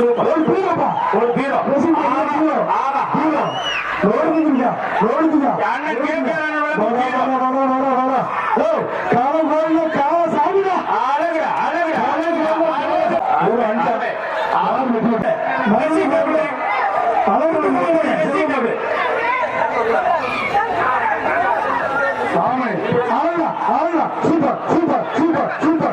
ஒரு பீரோப்பா ஒரு பீரோ. ஆமா பீரோ. ரோடுக்கு திங்கா ரோடுக்கு திங்கா என்ன கேட்கறானே கால கோயில கால சாமிடா. அழகு அழகு அழகு ஒரு அண்டாவே சூப்பர் சூப்பர் சூப்பர் சூப்பர்.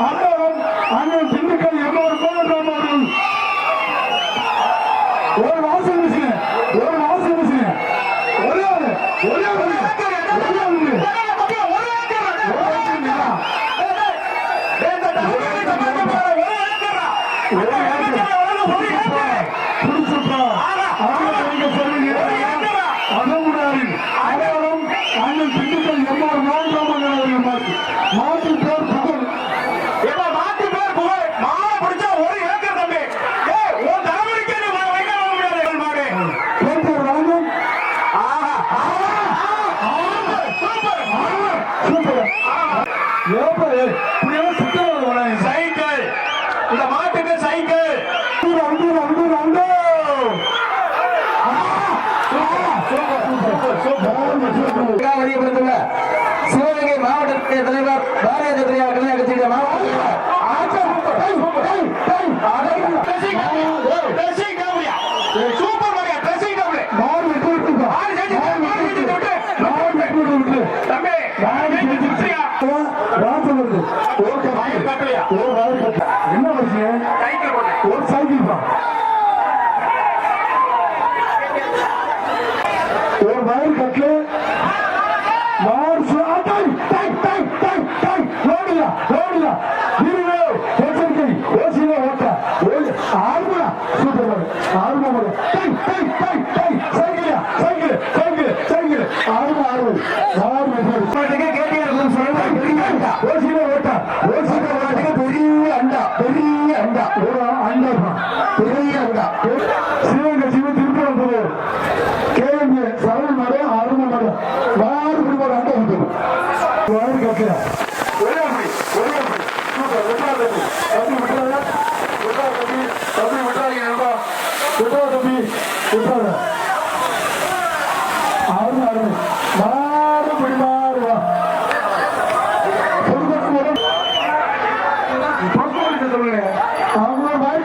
அண்ணன் அண்ணன் திண்டுக்கல் எண்ணூறு கோவிந்தராமன் அவர்கள் ஒரு வாசல் மிஷின் ஒரு வாசல் மிஷின் ஒரே ஆளு ஒரே ஆளு ஒரே ஆளு அண்ணன் திண்டுக்கல் எண்ணூறு மாற்று பேர் வழிபடுத்துள்ள சிவகங்கை மாவட்டத்தின் தலைவர் பாரதிய ஜனதா கலைஞர் மாவட்டம். வயல் கட்டு வார் ரோடுல ரோடுல. இருவே எச்சரிக்கை. ஓசியில ஓட்ட. ஆர்வம் சூப்பர் ஆர்வம் சைக்கிள்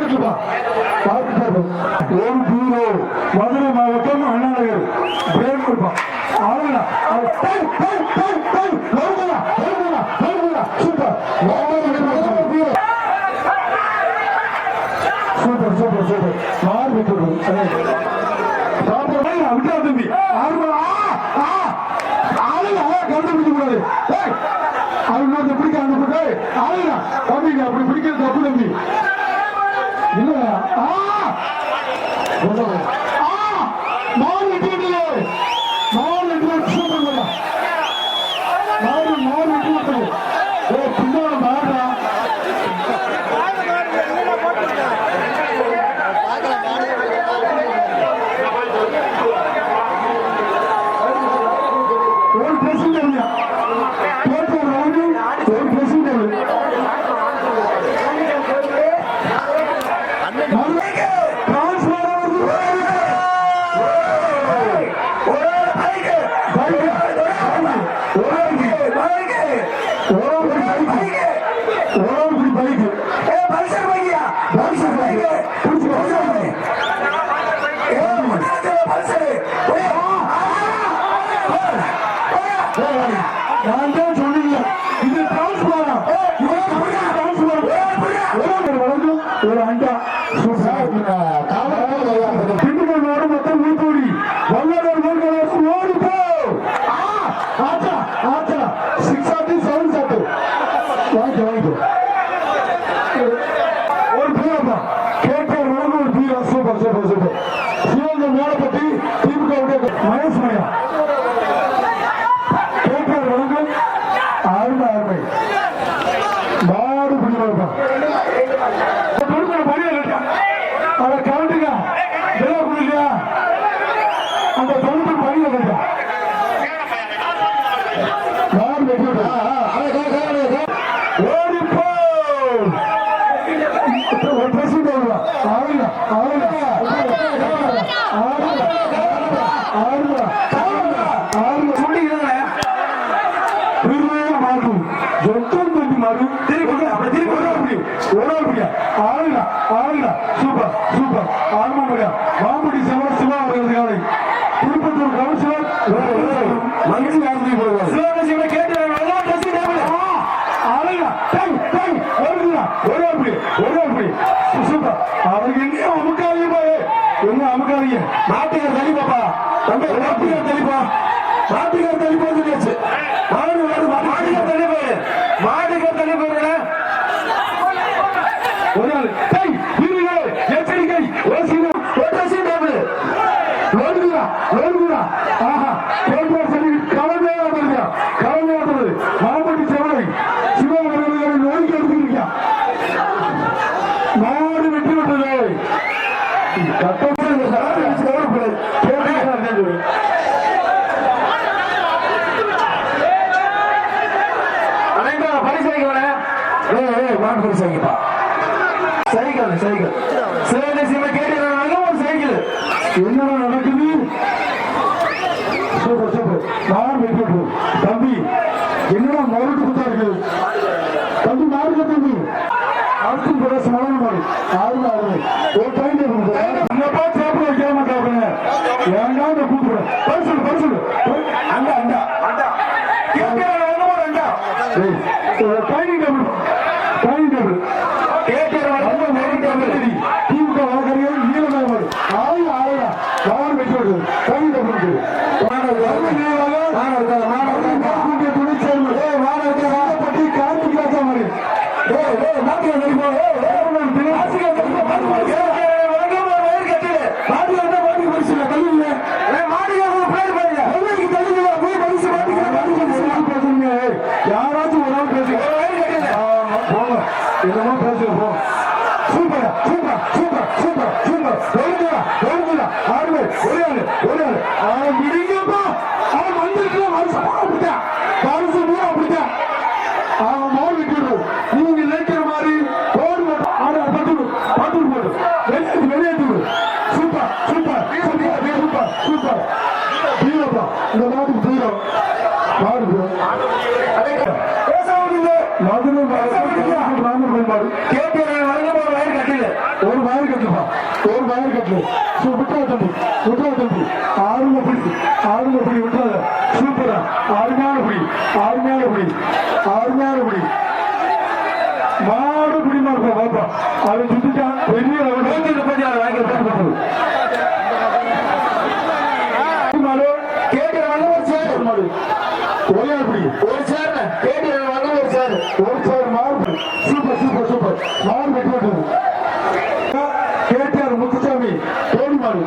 ஒரு ஜீரோ மதுரை மாவட்டம் அண்ணா நகர் பிரேம் குருபா அவங்களா சூப்பர். Super super super. நாலு மீட்டர் அவிட்டா தம்பி ஆறு ஆளுங்க கண்டுபிடிக்க அப்படி பிடிக்கிறது தப்பு தம்பி. இல்லையா? நான் தான் சொன்னீங்க மாறும் திருப்பி அப்படி திருப்பி ஒரு அப்படி ஒரு அப்படியா ஆளுங்க ஆளுங்க சூப்பர் சூப்பர். ஆர்மா முடியா மாமுடி சிவா சிவா அவர்களது காலை. திருப்பத்தூர் கவுன்சிலர் மகிழ்ச்சி ஆரம்பி போடுவார் சிவகாசியோட கேட்டு ஆளுங்க டைம் டைம் வருதுங்க ஒரு அப்படி ஒரு அப்படி சூப்பர். அவங்க எங்க அமுக்காதீங்க பாரு எங்க அமுக்காதீங்க. நாட்டுக்கார் தள்ளி பாப்பா தம்பி நாட்டுக்கார் தள்ளிப்பா. நாட்டுக்கார் தள்ளி கட்டப்பட்டு அனைவா பரிசு சைக்கிள் கேட்டு ஒரு சைக்கிள் என்னடா நடக்குது சூப்பர் சூப்பர் நான் வெற்றி தம்பி என்னடா மறுட்டு குத்தா இருக்கு தம்பி மாறுங்க தம்பி அடுத்து பிரதேச மலர் மாடு ஆறுங்க ஆறுங்க ஒரு டைம் டேபிள் இந்த பார்த்து சாப்பிட வைக்க மாட்டாங்க ஏன்டா இந்த கூப்பிட பரிசு பரிசு அண்டா அண்டா அண்டா கேட்கிறான் அண்டா டைனிங் டேபிள் டைனிங் டேபிள் கேட்கிறான் திமுக வாக்கறிகள் நீலமலை ஆயுத ஆயுதா யாரும் வெற்றி பெற்றது டைனிங் டேபிள் யாராச்சும் ஒரு ஆள் பேசுங்க போங்க என்னமோ பேசுங்க போ super super super super super ஒழுங்குடா ஒழுங்குடா ஆடுவே ஒரே ஆளு ஒரே ஆளு அவன் விடுங்கப்பா அவன் வந்துட்டு வருஷம் அப்படித்தான் வருஷம் பூரா அப்படித்தான் அவன் மோல் விட்டுடு நீங்க நினைக்கிற மாதிரி போடு போட்டு ஆடு பட்டு விடு பட்டு விடு போட்டு வெளியேற்று வெளியேற்று விடு super super super super super தீரப்பா இந்த நாட்டுக்கு தீரம் மாடு மதுரை மாடு ராமபுரம் மாடு ஒரு வயர் கட்டுப்பா ஒரு வயர் கட்டு சூ விட்டா விட்டா தம்பி ஆறுங்க பிடி ஆறுங்க பிடி விட்டாத சூப்பரா. அருமையான பிடி அருமையான பிடி அருமையான பிடி மாடு பிடிமா இருக்கும் பாப்பா. அதை சுத்திட்டா பெரிய நூத்தி முப்பத்தி ஆறு வாங்கி மாடு மாடு ஒரே ஆள் பிடி ஒரு சேர் கேட்டு வாங்க ஒரு சேர். ஒரு சார் மாறு சூப்பர் சூப்பர் சூப்பர். வெட்டி விட்டது. முத்துசாமி மாடு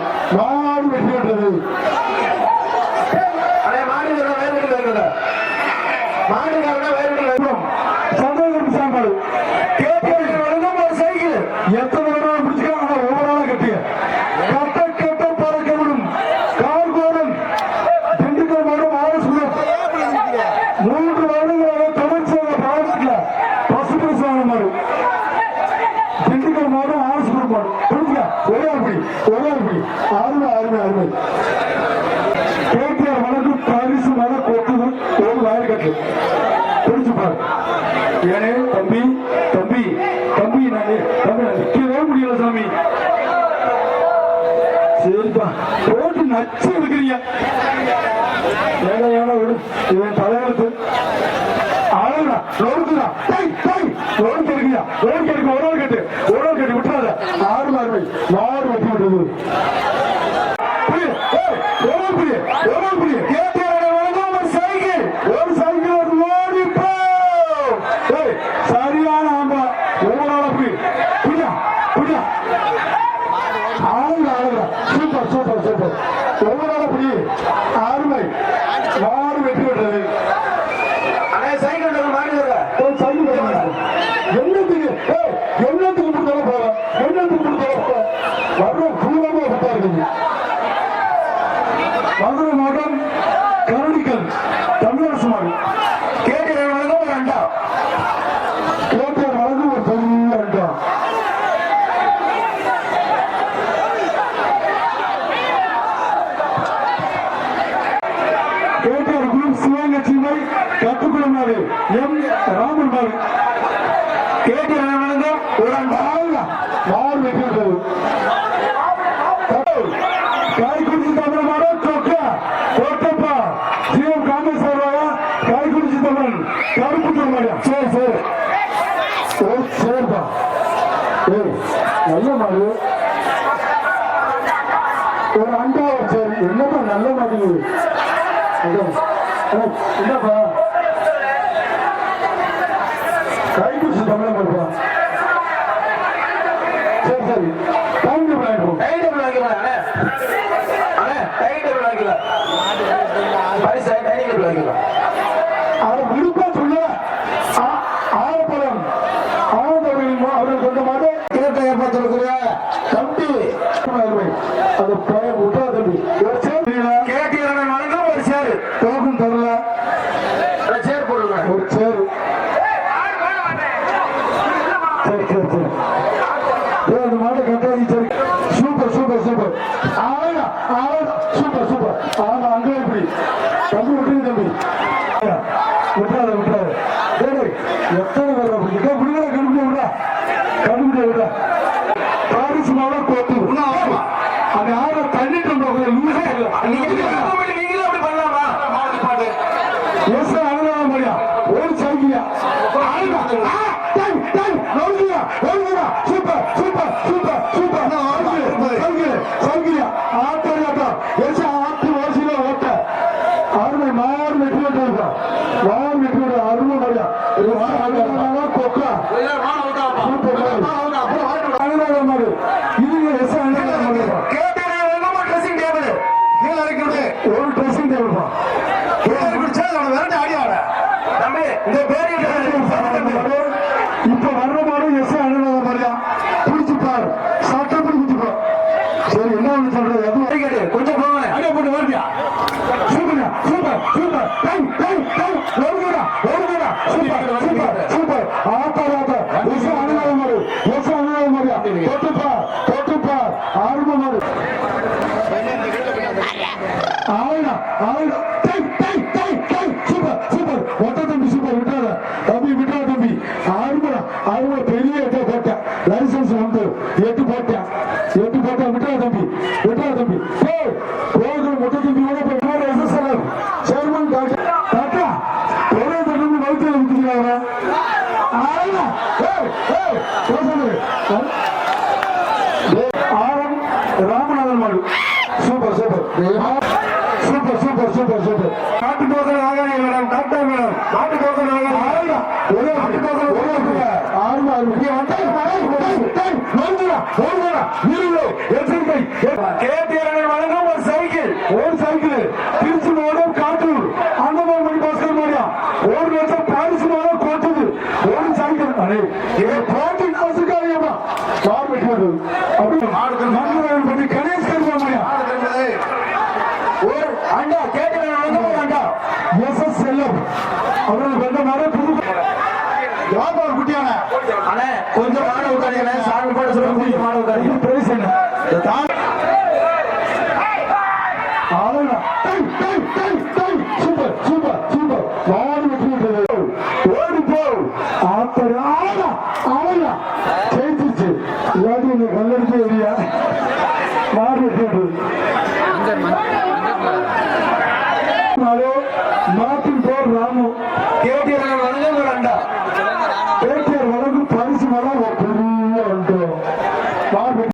மாடும் ஆலோசனம் ஒரே அருமை அருமை அருமை. பரிசு மன கொத்துது ஒரு வயல் கட்டு. பாரு. ஏனே தம்பி தம்பி தம்பி நான் தம்பி முடியல சாமி. சரிப்பா. போட்டு நச்சு இருக்கிறீங்க. ஏடா ஏடா விடு. இவன் தலையெழுத்து. அழகுடா நொறுக்குடா டை இருக்கியா இருக்கு ஒரு நாள் கட்டு. ஒரு நாள் கட்டு விட்டுறாத ஆறு யார் வெற்றி பெற்றது சிவலட்சுமி கற்றுக்கொள்ளுமாறு எம். ராமன் பாரு கேட்டு வணக்கம் ஒரு மாறு வெற்றியது காய்குறிச்சி தமிழ் மாறு கொக்க கொட்டப்பா சிவம் காங்கிரஸ் வருவாயா காய்குறிச்சி தமிழ் கருப்பு தமிழ் சரி சரி. ஓ சரிப்பா. சரி நல்ல மாடு. ஒரு அண்டா என்னப்பா நல்ல மாதிரி என்னப்பா கைப்பூசி தமிழம் இருப்பா சரி சரி டைம் டேபிள் ஆகிடும் டைம் டேபிள் ஆகிக்கலாம் அண்ணே டைம் டேபிள் ஆகிக்கலாம் பரிசா டைனிங் டேபிள் ஆகிக்கலாம் அவர் விருப்பா சொல்ல ஆரப்பழம் ஆனந்தவர்கள் அவர்கள் சொந்தமாக இருபத்தி Barış Mavlakot'u ஆரம் ராமநாதன் மாடு super super super super super super நாட்டு மேடம் டாக்டர் மேடம் நாட்டு டோக்கன் ஆகாது ஒரு நாட்டு டோக்கன் ஒரு ஆறு ஆறு இருபது எத்தனை கேட்டியர்கள் வழங்கும் ஒரு சைக்கிள் ஒரு சைக்கிள். காரணி இதே போல